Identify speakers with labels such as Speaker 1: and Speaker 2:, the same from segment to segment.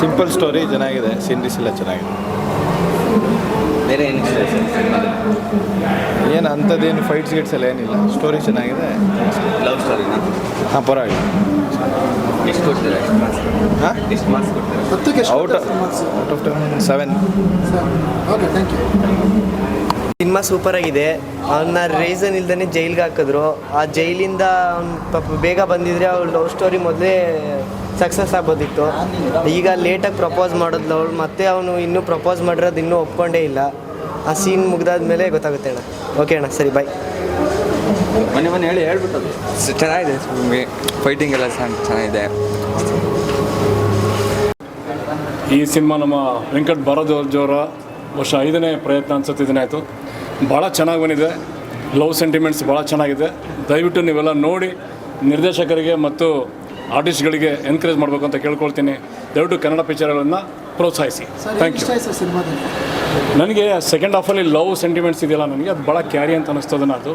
Speaker 1: Simple story ಚೆನ್ನಾಗಿದೆ. ಸೀನ್ರೀಸ್ ಎಲ್ಲ ಚೆನ್ನಾಗಿದೆ.
Speaker 2: ಬೇರೆ ಏನು ಇಷ್ಟ
Speaker 1: ಏನು ಅಂಥದ್ದೇನು ಫೈಟ್ಸ್ ಗಿಟ್ಸ್ ಎಲ್ಲ ಏನಿಲ್ಲ. ಸ್ಟೋರಿ ಚೆನ್ನಾಗಿದೆ.
Speaker 2: ಲವ್ ಸ್ಟೋರಿ
Speaker 1: ಹಾಂ ಪರವಾಗಿಲ್ಲ.
Speaker 2: ಎಷ್ಟು ಕೊಡ್ತೀರಾ ಎಷ್ಟು ಮಾರ್ಕ್ಸ್
Speaker 1: ಹಾಂ?
Speaker 2: ಎಷ್ಟು ಮಾರ್ಕ್ಸ್ ಕೊಡ್ತೀರಾ?
Speaker 3: ಹತ್ತಕ್ಕೆ
Speaker 1: out out of ten seven
Speaker 3: okay thank you
Speaker 4: cinema super ಆಗಿದೆ. ಅವನ್ನ ರೀಸನ್ ಇಲ್ದೇ ಜೈಲ್ಗೆ ಹಾಕಿದ್ರು. ಆ ಜೈಲಿಂದ ಅವ್ನು ಪಾಪ ಬೇಗ ಬಂದಿದ್ರೆ ಅವ್ಳ ಲವ್ ಸ್ಟೋರಿ ಮೊದಲೇ ಸಕ್ಸಸ್ ಆಗೋದಿತ್ತು ಈಗ ಲೇಟಾಗಿ ಪ್ರಪೋಸ್ ಮಾಡಿದ್ಲು ಅವಳು ಮತ್ತೆ ಅವನು ಇನ್ನೂ ಪ್ರಪೋಸ್ ಮಾಡಿರೋದು ಇನ್ನೂ ಒಪ್ಕೊಂಡೇ ಇಲ್ಲ. ಆ ಸೀನ್ ಮುಗ್ದಾದ್ಮೇಲೆ ಗೊತ್ತಾಗುತ್ತೆ ಅಣ್ಣ. ಓಕೆ ಅಣ್ಣ ಸರಿ ಬಾಯ್
Speaker 2: ಮನೆ ಮನೆ ಹೇಳಿ ಹೇಳ್ಬಿಟ್ಟು
Speaker 5: ಚೆನ್ನಾಗಿದೆ ಮೂವಿ ಫೈಟಿಂಗ್ ಎಲ್ಲ ಚೆನ್ನ- ಚೆನ್ನಾಗಿದೆ.
Speaker 6: ಈ ಸಿನಿಮಾ ನಮ್ಮ ವೆಂಕಟ್ ಜೋರ ವರ್ಷ ಐದನೇ ಪ್ರಯತ್ನ ಅನ್ಸುತ್ತೆ ಇದನ್ನಾಯಿತು ಭಾಳ ಚೆನ್ನಾಗಿ ಬಂದಿದೆ. ಲವ್ ಸೆಂಟಿಮೆಂಟ್ಸ್ ಭಾಳ ಚೆನ್ನಾಗಿದೆ. ದಯವಿಟ್ಟು ನೀವೆಲ್ಲ ನೋಡಿ ನಿರ್ದೇಶಕರಿಗೆ ಮತ್ತು ಆರ್ಟಿಸ್ಟ್ಗಳಿಗೆ ಎನ್ಕರೇಜ್ ಮಾಡಬೇಕು ಅಂತ ಕೇಳ್ಕೊಳ್ತೀನಿ. ದಯವಿಟ್ಟು ಕನ್ನಡ ಪಿಕ್ಚರ್ಗಳನ್ನು ಪ್ರೋತ್ಸಾಹಿಸಿ. ಥ್ಯಾಂಕ್ ಯು ನನಗೆ ಸೆಕೆಂಡ್ ಹಾಫಲ್ಲಿ ಲವ್ ಸೆಂಟಿಮೆಂಟ್ಸ್ ಇದೆಯಲ್ಲ ನನಗೆ ಅದು ಭಾಳ ಕ್ಯಾರಿ ಅಂತ ಅನ್ನಿಸ್ತದನ್ನ ಅದು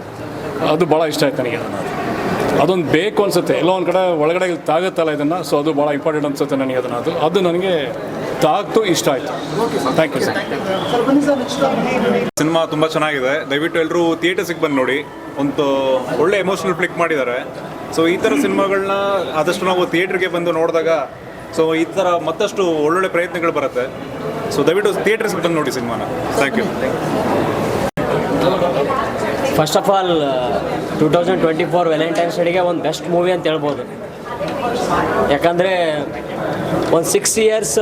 Speaker 6: ಅದು ಭಾಳ ಇಷ್ಟ ಆಯ್ತು ನನಗೆ. ಅದನ್ನು ಅದೊಂದು ಬೇಕು ಅನಿಸುತ್ತೆ. ಎಲ್ಲೋ ಒಂದು ಕಡೆ ಒಳಗಡೆ ತಾಗುತ್ತಲ್ಲ ಇದನ್ನು ಸೊ ಅದು ಭಾಳ ಇಂಪಾರ್ಟೆಂಟ್ ಅನಿಸುತ್ತೆ ನನಗೆ ಅದನ್ನು ಅದು ಅದು ನನಗೆ ತಾಗ್ತು ಇಷ್ಟ ಆಯಿತು. ಥ್ಯಾಂಕ್ ಯು ಸರ್
Speaker 3: ಸರ್ ಬನ್ನಿ ಸರ್
Speaker 7: ಸಿನಿಮಾ ತುಂಬ ಚೆನ್ನಾಗಿದೆ. ದಯವಿಟ್ಟು ಎಲ್ಲರೂ ಥಿಯೇಟರ್ಸಿಗೆ ಬಂದು ನೋಡಿ. ಒಂದು ಒಳ್ಳೆ ಎಮೋಷನಲ್ ಫ್ಲಿಕ್ ಮಾಡಿದ್ದಾರೆ. ಸೊ ಈ ಥರ ಸಿನಿಮಾಗಳನ್ನ ಆದಷ್ಟು ನಾವು ಥಿಯೇಟ್ರಿಗೆ ಬಂದು ನೋಡಿದಾಗ ಸೊ ಈ ಥರ ಮತ್ತಷ್ಟು ಒಳ್ಳೊಳ್ಳೆ ಪ್ರಯತ್ನಗಳು ಬರುತ್ತೆ. ಸೊ ದಯವಿಟ್ಟು ಥಿಯೇಟರ್ಸ್ ಬಂದು ನೋಡಿ ಸಿನಿಮಾನ. Thank you
Speaker 8: first of all two thousand twenty four valentine's ಡೇಗೆ ಒಂದು ಬೆಸ್ಟ್ ಮೂವಿ ಅಂತ ಹೇಳ್ಬೋದು. ಯಾಕಂದರೆ ಒಂದು ಸಿಕ್ಸ್ ಇಯರ್ಸ್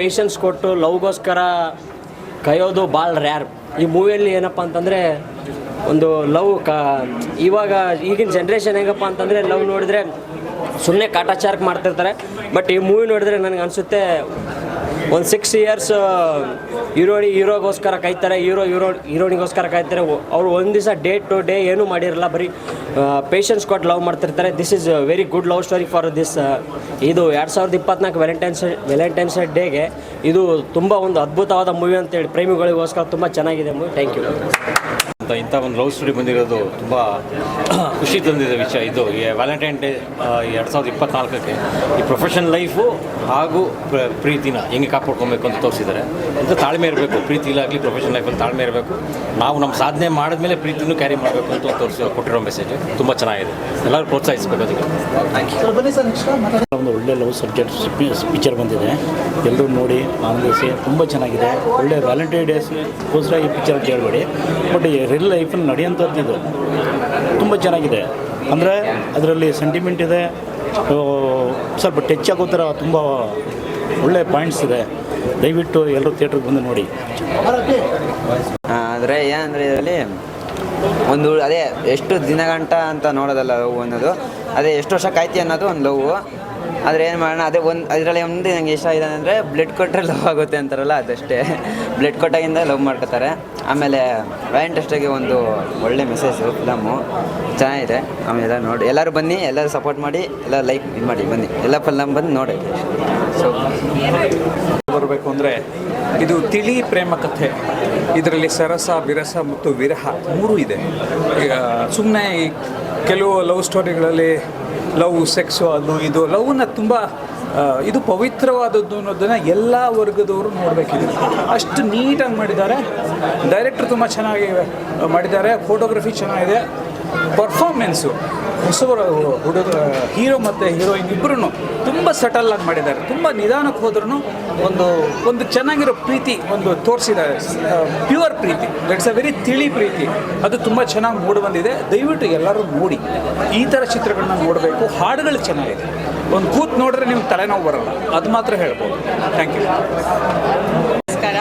Speaker 8: ಪೇಷನ್ಸ್ ಕೊಟ್ಟು ಲವ್ಗೋಸ್ಕರ ಕೈಯೋದು ಭಾಳ ರ್ಯಾರ್ ಈ ಮೂವಿಯಲ್ಲಿ ಏನಪ್ಪ ಅಂತಂದರೆ ಒಂದು ಲವ್ ಕಾ, ಇವಾಗ ಈಗಿನ ಜನ್ರೇಷನ್ ಹೆಂಗಪ್ಪ ಅಂತಂದರೆ ಲವ್ ನೋಡಿದ್ರೆ ಸುಮ್ಮನೆ ಕಾಟಾಚಾರಕ್ಕೆ ಮಾಡ್ತಿರ್ತಾರೆ. ಬಟ್ ಈ ಮೂವಿ ನೋಡಿದ್ರೆ ನನಗೆ ಅನಿಸುತ್ತೆ ಒಂದು ಸಿಕ್ಸ್ ಇಯರ್ಸ್ ಹೀರೋಡಿ ಹೀರೋಗೋಸ್ಕರ ಕಾಯ್ತಾರೆ, ಹೀರೋ ಹೀರೋ ಹೀರೋನಿಗೋಸ್ಕರ ಕಾಯ್ತಾರೆ. ಅವರು ಒಂದು ದಿವಸ ಡೇ ಟು ಡೇ ಏನೂ ಮಾಡಿರಲ್ಲ, ಬರೀ ಪೇಷನ್ಸ್ ಕೊಟ್ಟು ಲವ್ ಮಾಡ್ತಿರ್ತಾರೆ. This is very good love story for this ಇದು ಎರಡು ಸಾವಿರದ ಇಪ್ಪತ್ನಾಲ್ಕು ವ್ಯಾಲೆಂಟೈನ್ಸ್ ವ್ಯಾಲೆಂಟೈನ್ಸ್ ಡೇಗೆ ಇದು ತುಂಬ ಒಂದು ಅದ್ಭುತವಾದ ಮೂವಿ ಅಂತೇಳಿ ಪ್ರೇಮಿಗಳಿಗೋಸ್ಕರ ತುಂಬ ಚೆನ್ನಾಗಿದೆ ಮೂವಿ ಥ್ಯಾಂಕ್ ಯು
Speaker 9: ಅಂತ ಇಂಥ ಒಂದು ಲವ್ ಸ್ಟೋರಿ ಬಂದಿರೋದು ತುಂಬ ಖುಷಿ ತಂದಿದೆ ವಿಷಯ ಇದು ಈ ವ್ಯಾಲೆಂಟೈನ್ ಡೇ ಎರಡು ಸಾವಿರದ ಇಪ್ಪತ್ನಾಲ್ಕಕ್ಕೆ ಈ ಪ್ರೊಫೆಷನ್ ಲೈಫು ಹಾಗೂ ಪ್ರ- ಪ್ರೀತಿನ ಹೆಂಗೆ ಕಾಪಾಡ್ಕೊಬೇಕು ಅಂತ ತೋರಿಸಿದ್ದಾರೆ. ಅಂತ ತಾಳ್ಮೆ ಇರಬೇಕು. ಪ್ರೀತಿಲಾಗಲಿ ಪ್ರೊಫೆಷನ್ ಲೈಫಲ್ಲಿ ತಾಳ್ಮೆ ಇರಬೇಕು. ನಾವು ನಮ್ಮ ಸಾಧನೆ ಮಾಡಿದ್ಮೇಲೆ ಪ್ರೀತಿನೂ ಕ್ಯಾರಿ ಮಾಡಬೇಕು ಅಂತ ತೋರಿಸಿ ಕೊಟ್ಟಿರೋ ಮೆಸೇಜ್ ತುಂಬ ಚೆನ್ನಾಗಿದೆ. ಎಲ್ಲರೂ ಪ್ರೋತ್ಸಾಹಿಸಬೇಕು ಅದಕ್ಕೆ.
Speaker 10: ಒಂದು ಒಳ್ಳೆ ಲವ್ ಸಬ್ಜೆಕ್ಟ್ ಪಿಕ್ಚರ್ ಬಂದಿದೆ. ಎಲ್ಲರೂ ನೋಡಿ ಆನಂದಿಸಿ. ತುಂಬ ಚೆನ್ನಾಗಿದೆ. ಒಳ್ಳೆ ವ್ಯಾಲೆಂಟೈನ್ ಡೇಸ್ಗೋಸ್ಕರ ಈ ಪಿಕ್ಚರ್ ಕೇಳಬೇಡಿ ಹೇಳ್ಬೇಡಿ. ಬಟ್ ರಿಯಲ್ ಲೈಫಲ್ಲಿ ನಡೆಯುವಂಥದ್ದು ಇದು. ತುಂಬ ಚೆನ್ನಾಗಿದೆ. ಅಂದರೆ ಅದರಲ್ಲಿ ಸೆಂಟಿಮೆಂಟ್ ಇದೆ. ಸ್ವಲ್ಪ ಟಚ್ ಆಗೋ ಥರ ತುಂಬ ಒಳ್ಳೆ ಪಾಯಿಂಟ್ಸ್ ಇದೆ. ದಯವಿಟ್ಟು ಎಲ್ಲರೂ ಥಿಯೇಟ್ರಿಗೆ ಬಂದು ನೋಡಿ.
Speaker 2: ಆದರೆ ಏನಂದರೆ ಇದರಲ್ಲಿ ಒಂದು ಅದೇ ಎಷ್ಟು ದಿನಗಂಟ ಅಂತ ನೋಡೋದಲ್ಲ ಲವ್ ಅನ್ನೋದು, ಅದೇ ಎಷ್ಟು ವರ್ಷ ಕಾಯ್ತಿ ಅನ್ನೋದು ಒಂದು ಲವ್. ಆದರೆ ಏನು ಮಾಡೋಣ, ಅದೇ ಒಂದು ಅದರಲ್ಲಿ ಒಂದು ನಂಗೆ ಇಷ್ಟ ಇದೆ ಅಂದರೆ ಬ್ಲಡ್ ಕೊಟ್ಟರೆ ಲವ್ ಆಗುತ್ತೆ ಅಂತಾರಲ್ಲ, ಅದಷ್ಟೇ. ಬ್ಲಡ್ ಕೊಟ್ಟಾಗಿಂದ ಲವ್ ಮಾಡ್ಕೋತಾರೆ. ಆಮೇಲೆ ವ್ಯಾಲೆಂಟೈನ್ಸ್ಡೇಗೆ ಒಂದು ಒಳ್ಳೆ ಮೆಸೇಜು ಫಿಲಮು ಚೆನ್ನಾಗಿದೆ. ಆಮೇಲೆ ನೋಡಿ, ಎಲ್ಲರೂ ಬನ್ನಿ, ಎಲ್ಲರೂ ಸಪೋರ್ಟ್ ಮಾಡಿ, ಎಲ್ಲ ಲೈಕ್ ಇದು ಮಾಡಿ, ಬನ್ನಿ. ಎಲ್ಲ ಫಿಲಮ್ ಬಂದು ನೋಡಿ. ಸೊ
Speaker 11: ಬರಬೇಕು ಅಂದರೆ ಇದು ತಿಳಿ ಪ್ರೇಮ ಕಥೆ. ಇದರಲ್ಲಿ ಸರಸ, ವಿರಸ ಮತ್ತು ವಿರಹ ಮೂರೂ ಇದೆ. ಈಗ ಸುಮ್ಮನೆ ಕೆಲವು ಲವ್ ಸ್ಟೋರಿಗಳಲ್ಲಿ ಲವ್, ಸೆಕ್ಸು ಅದು ಇದು, ಲವ್ನ ತುಂಬ ಇದು ಪವಿತ್ರವಾದದ್ದು ಅನ್ನೋದನ್ನು ಎಲ್ಲ ವರ್ಗದವರು ನೋಡಬೇಕಿದೆ. ಅಷ್ಟು ನೀಟಾಗಿ ಮಾಡಿದ್ದಾರೆ. ಡೈರೆಕ್ಟ್ರ್ ತುಂಬ ಚೆನ್ನಾಗಿ ಮಾಡಿದ್ದಾರೆ. ಫೋಟೋಗ್ರಫಿ ಚೆನ್ನಾಗಿದೆ. ಪರ್ಫಾರ್ಮೆನ್ಸು ಹೊಸಬರ ಹುಡುಗ ಹೀರೋ ಮತ್ತು ಹೀರೋಯಿನ್ ಇಬ್ಬರೂ ತುಂಬ ಸಟಲ್ ಆಗಿ ಮಾಡಿದ್ದಾರೆ. ತುಂಬ ನಿಧಾನಕ್ಕೆ ಹೋದ್ರೂ ಒಂದು ಒಂದು ಚೆನ್ನಾಗಿರೋ ಪ್ರೀತಿ ಒಂದು ತೋರಿಸಿದ್ದಾರೆ. ಪ್ಯೂರ್ ಪ್ರೀತಿ. ದಟ್ಸ್ ಅ ವೆರಿ ತಿಳಿ ಪ್ರೀತಿ. ಅದು ತುಂಬ ಚೆನ್ನಾಗಿ ಮೂಡಿ ಬಂದಿದೆ. ದಯವಿಟ್ಟು ಎಲ್ಲರೂ ನೋಡಿ ಈ ಥರ ಚಿತ್ರಗಳನ್ನ ನೋಡಬೇಕು. ಹಾಡುಗಳು ಚೆನ್ನಾಗಿದೆ. ಒಂದು ಕೂತ್ ನೋಡಿದ್ರೆ ನಿಮ್ಗೆ ತಲೆನೋವು ಬರಲ್ಲ. ಅದು ಮಾತ್ರ ಹೇಳ್ಬೋದು. ಥ್ಯಾಂಕ್ ಯು
Speaker 12: ನಮಸ್ಕಾರ.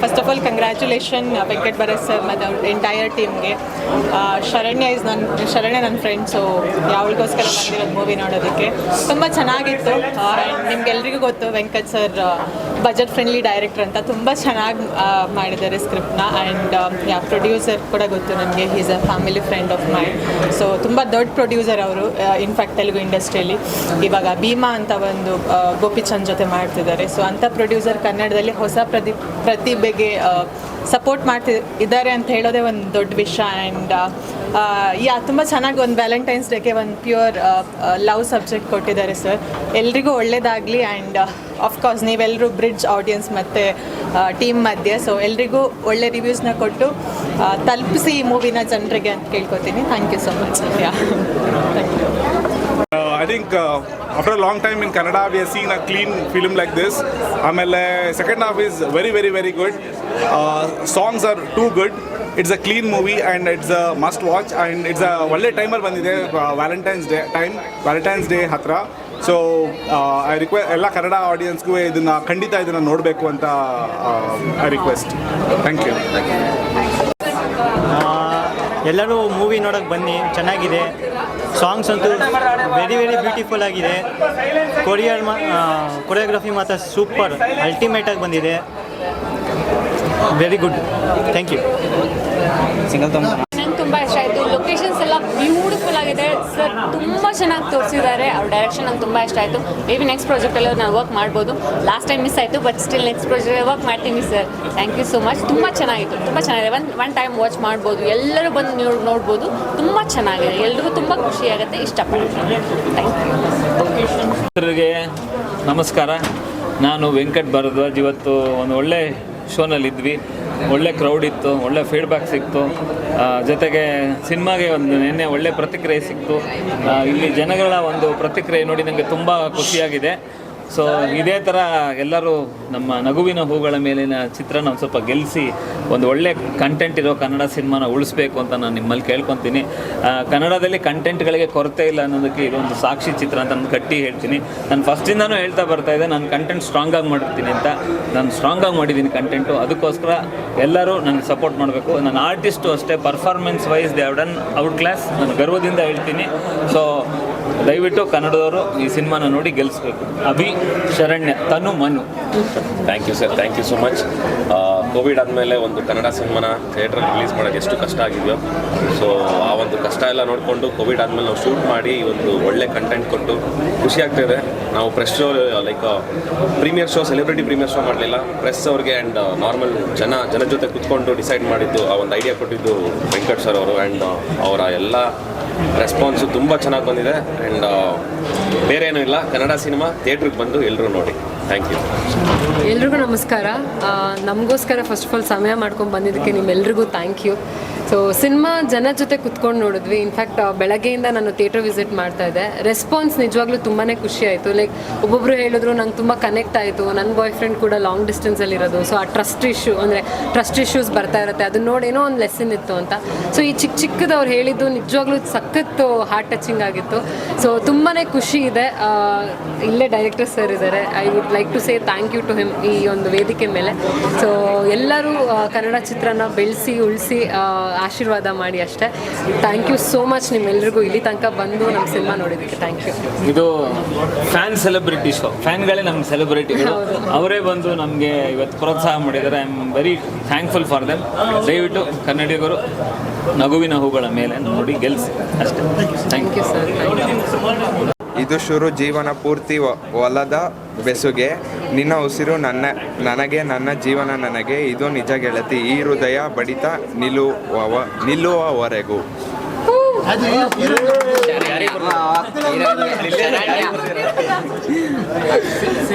Speaker 12: First of all congratulation Venkat Bharat sir ಮತ್ತು ಅವ್ರ ಎಂಟೈರ್ ಟೀಮ್ಗೆ ಶರಣ್ಯ ಇಸ್ ನನ್ನ ಶರಣ್ಯ ನನ್ನ ಫ್ರೆಂಡ್ಸು ಯಾವಳಿಗೋಸ್ಕರ ಬಂದಿರೋದು ಮೂವಿ ನೋಡೋದಕ್ಕೆ. ತುಂಬ ಚೆನ್ನಾಗಿತ್ತು. ಆ್ಯಂಡ್ ನಿಮ್ಗೆಲ್ರಿಗೂ ಗೊತ್ತು Venkat sir budget friendly director ಅಂತ ತುಂಬ ಚೆನ್ನಾಗಿ ಮಾಡಿದ್ದಾರೆ ಸ್ಕ್ರಿಪ್ಟ್ನ ಆ್ಯಂಡ್ ಯಾ ಪ್ರೊಡ್ಯೂಸರ್ ಕೂಡ ಗೊತ್ತು ನನಗೆ. Is a family friend of mine so ತುಂಬ ದೊಡ್ಡ ಪ್ರೊಡ್ಯೂಸರ್ ಅವರು ಇನ್ಫ್ಯಾಕ್ಟ್ ತೆಲುಗು ಇಂಡಸ್ಟ್ರಿಯಲ್ಲಿ ಇವಾಗ ಭೀಮಾ ಅಂತ ಒಂದು ಗೋಪಿಚಂದ್ ಜೊತೆ ಮಾಡ್ತಿದ್ದಾರೆ. ಸೊ ಅಂಥ ಪ್ರೊಡ್ಯೂಸರ್ ಕನ್ನಡದಲ್ಲಿ ಹೊಸ ಪ್ರತಿ, ಪ್ರತಿಭೆಗೆ ಸಪೋರ್ಟ್ ಮಾಡ್ತಿ, ಇದ್ದಾರೆ ಅಂತ ಹೇಳೋದೇ ಒಂದು ದೊಡ್ಡ ವಿಷಯ. ಆ್ಯಂಡ್ ಯಾ ತುಂಬ ಚೆನ್ನಾಗಿ ಒಂದು ವ್ಯಾಲೆಂಟೈನ್ಸ್ ಡೇಗೆ ಒಂದು ಪ್ಯೂರ್ ಲವ್ ಸಬ್ಜೆಕ್ಟ್ ಕೊಟ್ಟಿದ್ದಾರೆ ಸರ್ ಎಲ್ರಿಗೂ ಒಳ್ಳೇದಾಗಲಿ ಆ್ಯಂಡ್ ಆಫ್ಕೋರ್ಸ್ ನೀವೆಲ್ಲರೂ ಬ್ರಿಡ್ಜ್ ಆಡಿಯನ್ಸ್ ಮತ್ತು ಟೀಮ್ ಮಧ್ಯೆ. ಸೊ ಎಲ್ರಿಗೂ ಒಳ್ಳೆ ರಿವ್ಯೂಸ್ನ ಕೊಟ್ಟು ಆ, ತಲುಪಿಸಿ ಈ ಮೂವಿನ ಜನರಿಗೆ ಅಂತ ಕೇಳ್ಕೊತೀನಿ. Thank you so much yeah thank you
Speaker 7: I think after a long time in Kannada we are seen a clean film like this ಆಮೇಲೆ second half is very very very good songs are too good it's a clean movie and it's a must watch and it's a ಒಳ್ಳೆ timer ಬಂದಿದೆ valentine's day time valentine's day ಹತ್ರ. So I ರಿಕ್ವೆ ಎಲ್ಲ ಕನ್ನಡ ಆಡಿಯನ್ಸ್ಗೂ ಇದನ್ನು ಖಂಡಿತ ಇದನ್ನು ನೋಡಬೇಕು ಅಂತ ಐ ರಿಕ್ವೆಸ್ಟ್ ಥ್ಯಾಂಕ್ ಯು
Speaker 10: ಎಲ್ಲರೂ ಮೂವಿ ನೋಡೋಕೆ ಬನ್ನಿ, ಚೆನ್ನಾಗಿದೆ. ಸಾಂಗ್ಸ್ ಅಂತೂ ವೆರಿ ವೆರಿ ಬ್ಯೂಟಿಫುಲ್ ಆಗಿದೆ. ಕೊರಿಯರ್ ಕೊರಿಯೋಗ್ರಫಿ ಮಾತ್ರ ಸೂಪರ್ ಅಲ್ಟಿಮೇಟಾಗಿ ಬಂದಿದೆ. Very good thank you
Speaker 2: single ತುಂಬ
Speaker 13: ನಂಗೆ ತುಂಬ ಇಷ್ಟ ಆಯಿತು. ಲೊಕೇಶನ್ಸ್ ಎಲ್ಲ ಬ್ಯೂಟಿಫುಲ್ ಆಗಿದೆ. ಸರ್ ತುಂಬ ಚೆನ್ನಾಗಿ ತೋರಿಸಿದ್ದಾರೆ. ಅವ್ರ ಡೈರೆಕ್ಷನ್ ನಂಗೆ ತುಂಬ ಇಷ್ಟ ಆಯಿತು. ಮೇ ಬಿ ನೆಕ್ಸ್ಟ್ ಪ್ರಾಜೆಕ್ಟಲ್ಲಿ ನಾನು ವರ್ಕ್ ಮಾಡ್ಬೋದು. ಲಾಸ್ಟ್ ಟೈಮ್ ಮಿಸ್ ಆಯಿತು but still next project work ಮಾಡ್ತೀನಿ sir thank you so much ತುಂಬ ಚೆನ್ನಾಗಿತ್ತು. ತುಂಬ ಚೆನ್ನಾಗಿದೆ. ಒನ್ ಒನ್ ಟೈಮ್ ವಾಚ್ ಮಾಡ್ಬೋದು. ಎಲ್ಲರೂ ಬಂದು ನೀವು ನೋಡ್ಬೋದು. ತುಂಬ ಚೆನ್ನಾಗಿದೆ. ಎಲ್ರಿಗೂ ತುಂಬ ಖುಷಿಯಾಗುತ್ತೆ ಇಷ್ಟಪಡ್ತೀನಿ. ಥ್ಯಾಂಕ್ ಯು
Speaker 9: ನಮಸ್ಕಾರ. ನಾನು ವೆಂಕಟ್ ಭರದ್ವಾಜ್. ಇವತ್ತು ಒಂದು ಒಳ್ಳೆ ಶೋನಲ್ಲಿದ್ವಿ ಒಳ್ಳೆ ಕ್ರೌಡ್ ಇತ್ತು, ಒಳ್ಳೆ ಫೀಡ್ಬ್ಯಾಕ್ ಸಿಕ್ತು. ಜೊತೆಗೆ ಸಿನಿಮಾಗೆ ಒಂದು ನಿನ್ನೆ ಒಳ್ಳೆ ಪ್ರತಿಕ್ರಿಯೆ ಸಿಕ್ತು. ಇಲ್ಲಿ ಜನಗಳ ಒಂದು ಪ್ರತಿಕ್ರಿಯೆ ನೋಡಿ ನನಗೆ ತುಂಬ ಖುಷಿಯಾಗಿದೆ. ಸೊ ಇದೇ ಥರ ಎಲ್ಲರೂ ನಮ್ಮ ನಗುವಿನ ಹೂಗಳ ಮೇಲಿನ ಚಿತ್ರ ನಾವು ಸ್ವಲ್ಪ ಗೆಲ್ಲಿಸಿ ಒಂದು ಒಳ್ಳೆ ಕಂಟೆಂಟ್ ಇರೋ ಕನ್ನಡ ಸಿನಿಮಾನ ಉಳಿಸ್ಬೇಕು ಅಂತ ನಾನು ನಿಮ್ಮಲ್ಲಿ ಕೇಳ್ಕೊತೀನಿ. ಕನ್ನಡದಲ್ಲಿ ಕಂಟೆಂಟ್ಗಳಿಗೆ ಕೊರತೆ ಇಲ್ಲ ಅನ್ನೋದಕ್ಕೆ ಇದೊಂದು ಸಾಕ್ಷಿ ಚಿತ್ರ ಅಂತ ನಾನು ಕಟ್ಟಿ ಹೇಳ್ತೀನಿ. ನಾನು ಫಸ್ಟಿಂದನೂ ಹೇಳ್ತಾ ಬರ್ತಾ ಇದೆ, ನಾನು ಕಂಟೆಂಟ್ ಸ್ಟ್ರಾಂಗಾಗಿ ಮಾಡಿರ್ತೀನಿ ಅಂತ. ನಾನು ಸ್ಟ್ರಾಂಗಾಗಿ ಮಾಡಿದ್ದೀನಿ ಕಂಟೆಂಟು ಅದಕ್ಕೋಸ್ಕರ ಎಲ್ಲರೂ ನನಗೆ ಸಪೋರ್ಟ್ ಮಾಡಬೇಕು. ನನ್ನ ಆರ್ಟಿಸ್ಟು ಅಷ್ಟೇ performance wise they done out class ನಾನು ಗರ್ವದಿಂದ ಹೇಳ್ತೀನಿ. ಸೊ ದಯವಿಟ್ಟು ಕನ್ನಡದವರು ಈ ಸಿನಿಮಾನ ನೋಡಿ ಗೆಲ್ಲಿಸ್ಬೇಕು Abhi Sharanya, Tanu Manu.
Speaker 14: Thank you sir thank you so much covid ಆದಮೇಲೆ ಒಂದು ಕನ್ನಡ ಸಿನಿಮಾನ ಥಿಯೇಟ್ರಲ್ಲಿ ರಿಲೀಸ್ ಮಾಡೋಕ್ಕೆ ಎಷ್ಟು ಕಷ್ಟ ಆಗಿದೆಯೋ, ಸೊ ಆ ಒಂದು ಕಷ್ಟ ಎಲ್ಲ ನೋಡಿಕೊಂಡು ಕೋವಿಡ್ ಆದಮೇಲೆ ನಾವು ಶೂಟ್ ಮಾಡಿ ಒಂದು ಒಳ್ಳೆ ಕಂಟೆಂಟ್ ಕೊಟ್ಟು ಖುಷಿ ಆಗ್ತಾಯಿದೆ ನಾವು press show like premiere show celebrity premiere show ಮಾಡಲಿಲ್ಲ. ಪ್ರೆಸ್ ಅವ್ರಿಗೆ ಆ್ಯಂಡ್ ನಾರ್ಮಲ್ ಜನ ಜನ ಜೊತೆ ಕುತ್ಕೊಂಡು ಡಿಸೈಡ್ ಮಾಡಿದ್ದು, ಆ ಒಂದು ಐಡಿಯಾ ಕೊಟ್ಟಿದ್ದು ವೆಂಕಟ್ ಸರ್ ಅವರು ಆ್ಯಂಡ್ ಅವರ ಎಲ್ಲ ರೆಸ್ಪಾನ್ಸು ತುಂಬ ಚೆನ್ನಾಗಿ ಬಂದಿದೆ. ಆ್ಯಂಡ್ ಬೇರೆ ಏನೂ ಇಲ್ಲ. ಕನ್ನಡ ಸಿನಿಮಾ ಥಿಯೇಟ್ರಿಗೆ ಬಂದು ಎಲ್ಲರೂ ನೋಡಿ. ಥ್ಯಾಂಕ್ ಯು
Speaker 13: ಎಲ್ರಿಗೂ ನಮಸ್ಕಾರ. ನಮಗೋಸ್ಕರ ಫಸ್ಟ್ ಆಫ್ ಆಲ್ ಸಮಯ ಮಾಡ್ಕೊಂಡು ಬಂದಿದ್ದಕ್ಕೆ ನಿಮ್ಮೆಲ್ರಿಗೂ ಥ್ಯಾಂಕ್ ಯು ಸೊ ಸಿನಿಮಾ ಜನ ಜೊತೆ ಕುತ್ಕೊಂಡು ನೋಡಿದ್ವಿ. ಇನ್ಫ್ಯಾಕ್ಟ್ ಬೆಳಗ್ಗೆಯಿಂದ ನಾನು ಥಿಯೇಟರ್ ವಿಸಿಟ್ ಮಾಡ್ತಾ ಇದ್ದೆ. ರೆಸ್ಪಾನ್ಸ್ ನಿಜವಾಗ್ಲೂ ತುಂಬಾ ಖುಷಿ ಆಯಿತು. ಲೈಕ್ ಒಬ್ಬೊಬ್ಬರು ಹೇಳಿದ್ರು ನಂಗೆ ತುಂಬ ಕನೆಕ್ಟ್ ಆಯಿತು. ನನ್ನ ಬಾಯ್ ಫ್ರೆಂಡ್ ಕೂಡ ಲಾಂಗ್ ಡಿಸ್ಟೆನ್ಸಲ್ಲಿರೋದು ಸೊ ಆ ಟ್ರಸ್ಟ್ ಇಶ್ಯೂ ಅಂದರೆ ಟ್ರಸ್ಟ್ ಇಶ್ಯೂಸ್ ಬರ್ತಾ ಇರುತ್ತೆ. ಅದನ್ನ ನೋಡಿ ಏನೋ ಒಂದು ಲೆಸನ್ ಇತ್ತು ಅಂತ. ಸೊ ಈ ಚಿಕ್ಕ ಚಿಕ್ಕದವ್ರು ಹೇಳಿದ್ದು ನಿಜವಾಗ್ಲೂ ಸಖತ್ತು ಹಾರ್ಟ್ ಟಚಿಂಗ್ ಆಗಿತ್ತು. ಸೊ ತುಂಬಾ ಖುಷಿ ಇದೆ. ಇಲ್ಲೇ ಡೈರೆಕ್ಟರ್ ಸರ್ ಇದ್ದಾರೆ I would like to say thank you to him ಈ ಒಂದು ವೇದಿಕೆ ಮೇಲೆ. ಸೊ ಎಲ್ಲರೂ ಕನ್ನಡ ಚಿತ್ರನ ಬೆಳೆಸಿ ಉಳಿಸಿ ಆಶೀರ್ವಾದ ಮಾಡಿ ಅಷ್ಟೇ. ಥ್ಯಾಂಕ್ ಯು ಸೋ ಮಚ್ ನಿಮ್ಮೆಲ್ಲರಿಗೂ ಇಲ್ಲಿ ತನಕ ಬಂದು ನಮ್ಮ ಸಿನಿಮಾ ನೋಡಿದ್ದಕ್ಕೆ. ಥ್ಯಾಂಕ್ ಯು
Speaker 9: ಇದು ಫ್ಯಾನ್ ಸೆಲೆಬ್ರಿಟಿ ಶೋ. ಫ್ಯಾನ್ಗಳೇ ನಮ್ಮ ಸೆಲೆಬ್ರಿಟಿಗಳು. ಅವರೇ ಬಂದು ನಮಗೆ ಇವತ್ತು ಪ್ರೋತ್ಸಾಹ ಮಾಡಿದ್ದಾರೆ. I am very thankful for them ದಯವಿಟ್ಟು ಕನ್ನಡಿಗರು ನಗುವಿನ ಹೂಗಳ ಮೇಲೆ ನೋಡಿ ಗೆಲ್ಸಿ. ಅಷ್ಟೇ. ಥ್ಯಾಂಕ್ ಯು
Speaker 13: ಸರ್
Speaker 1: ಇದು ಶುರು ಜೀವನ ಪೂರ್ತಿ ಒಲದ ಹೊಲದ ಬೆಸುಗೆ. ನಿನ್ನ ಉಸಿರು ನನ್ನ ನನಗೆ ನನ್ನ ಜೀವನ ನನಗೆ. ಇದು ನಿಜ ಗೆಳತಿ. ಈ ಹೃದಯ ಬಡಿತ ನಿಲ್ಲುವವ ನಿಲ್ಲುವವರೆಗೂ.
Speaker 3: ಅದು ಹೀರೋ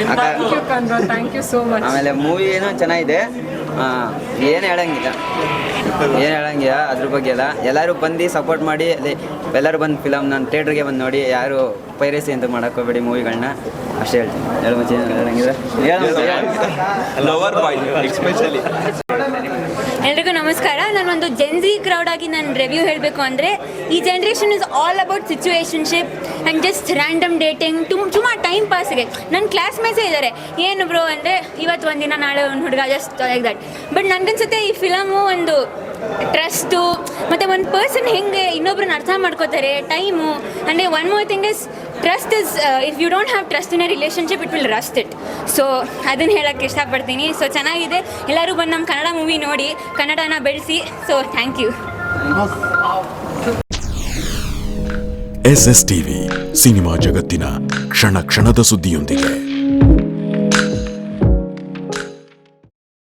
Speaker 2: ಅಕ್ಕ-
Speaker 13: thank thank you so much
Speaker 2: ಆಮೇಲೆ ಮೂವಿ ಏನೋ ಚೆನ್ನಾಗಿದೆ. ಏನು ಹೇಳಂಗಿಲ್ಲ. ಏನು ಹೇಳಂಗಿಲ್ಲ, ಅದ್ರ ಬಗ್ಗೆ ಎಲ್ಲ ಎಲ್ಲರೂ ಬಂದು ಸಪೋರ್ಟ್ ಮಾಡಿ ಅದೇ ಎಲ್ಲರೂ ಬಂದು ಫಿಲಮ್ ನಾನು ಥಿಯೇಟ್ರಿಗೆ ಬಂದು ನೋಡಿ, ಯಾರು ಪೈರಸಿ ಅಂತ ಮಾಡಕ್ಕೆ ಹೋಗ್ಬೇಡಿ ಮೂವಿಗಳನ್ನ ಅಷ್ಟೇ ಹೇಳ್ತೀನಿ. ಹೇಳೋ ಹೇಳಂಗಿದ್ರೆ
Speaker 1: ಲವರ್ ಬಾಯ್ ಎಕ್ಸ್ಪೆಷಲಿ
Speaker 13: ಎಲ್ರಿಗೂ ನಮಸ್ಕಾರ. ನಾನೊಂದು ಜೆನ್ಸಿ ಕ್ರೌಡ್ ಆಗಿ ನಾನು ರಿವ್ಯೂ ಹೇಳಬೇಕು ಅಂದರೆ, ಈ generation is all about situationship and just random dating ತುಂಬ ಸುಮಾರು ಟೈಮ್ ಪಾಸ್ಗೆ ನನ್ನ ಕ್ಲಾಸ್ಮೇಟ್ಸೇ ಇದ್ದಾರೆ ಏನು ಬ್ರೋ ಅಂದರೆ, ಇವತ್ತು ಒಂದಿನ, ನಾಳೆ ಒಂದು ಹುಡುಗ ಜಸ್ಟ್ ಲೈಕ್ ದಟ್ ಬಟ್ ನನಗನ್ಸುತ್ತೆ ಈ ಫಿಲಮು ಒಂದು ಟ್ರಸ್ಟು ಮತ್ತು ಒಂದು ಪರ್ಸನ್ ಹೆಂಗೆ ಇನ್ನೊಬ್ರನ್ನ ಅರ್ಥ ಮಾಡ್ಕೋತಾರೆ ಟೈಮು ಅಂದರೆ one more thing is trust is if you don't have trust in a relationship it will rust it so ಅದನ್ನು ಹೇಳೋಕ್ಕೆ ಇಷ್ಟಪಡ್ತೀನಿ. ಸೊ ಚೆನ್ನಾಗಿದೆ. ಎಲ್ಲರೂ ಬಂದು ನಮ್ಮ ಕನ್ನಡ ಮೂವಿ ನೋಡಿ, ಕನ್ನಡನ ಬೆಳೆಸಿ. So thank you
Speaker 15: S S TV, cinema ಜಗತ್ತಿನ ಕ್ಷಣ ಕ್ಷಣದ ಸುದ್ದಿಯೊಂದಿಗೆ.